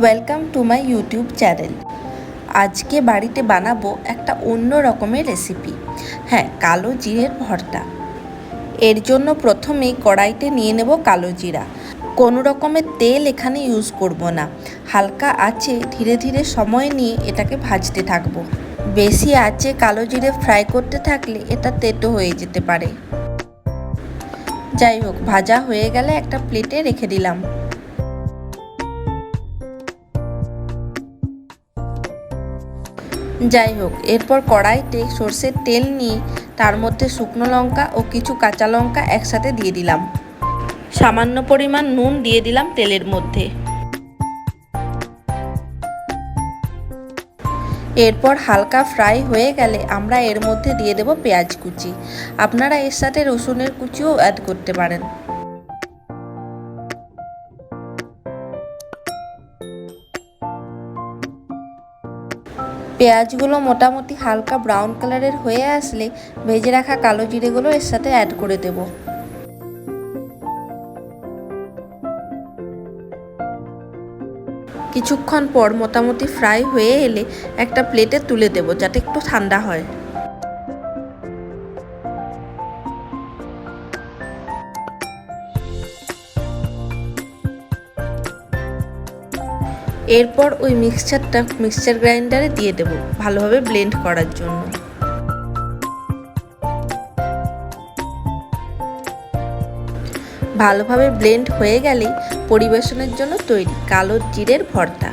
Welcome to my YouTube channel আজকে বাড়িতে বানাবো একটা অন্য রকমের রেসিপি হ্যাঁ কালো জিরের ভর্তা। এর জন্য প্রথমেই কড়াইতে নিয়ে নেব কালো জিরা। কোনো রকমের তেল এখানে ইউজ করব না। হালকা আঁচে ধীরে ধীরে সময় নিয়ে এটাকে ভাজতে থাকব। বেশি আছে কালো জিরে ফ্রাই করতে থাকলে এটা তেতো হয়ে যেতে পারে। যাই হোক, ভাজা হয়ে গেলে একটা প্লেটে রেখে দিলাম। যাই হোক, এরপর কড়াইতে সর্ষের তেল নিয়ে তার মধ্যে শুকনো লঙ্কা ও কিছু কাঁচা লঙ্কা একসাথে দিয়ে দিলাম। সামান্য পরিমাণ নুন দিয়ে দিলাম তেলের মধ্যে। এরপর হালকা ফ্রাই হয়ে গেলে আমরা এর মধ্যে দিয়ে দেব পেঁয়াজ কুচি। আপনারা এর সাথে রসুনের কুচিও অ্যাড করতে পারেন। পেঁয়াজগুলো মোটামুটি হালকা ব্রাউন কালারের হয়ে আসলে ভেজে রাখা কালো জিরেগুলো এর সাথে অ্যাড করে দেব। কিছুক্ষণ পর মোটামুটি ফ্রাই হয়ে এলে একটা প্লেটে তুলে দেব যাতে একটু ঠান্ডা হয়। এরপর ওই মিক্সচারটা মিক্সচার গ্রাইন্ডারে দিয়ে দেব ভালোভাবে ব্লেন্ড করার জন্য। ভালোভাবে ব্লেন্ড হয়ে গেলেই পরিবেশনের জন্য তৈরি কালো জিরের ভর্তা।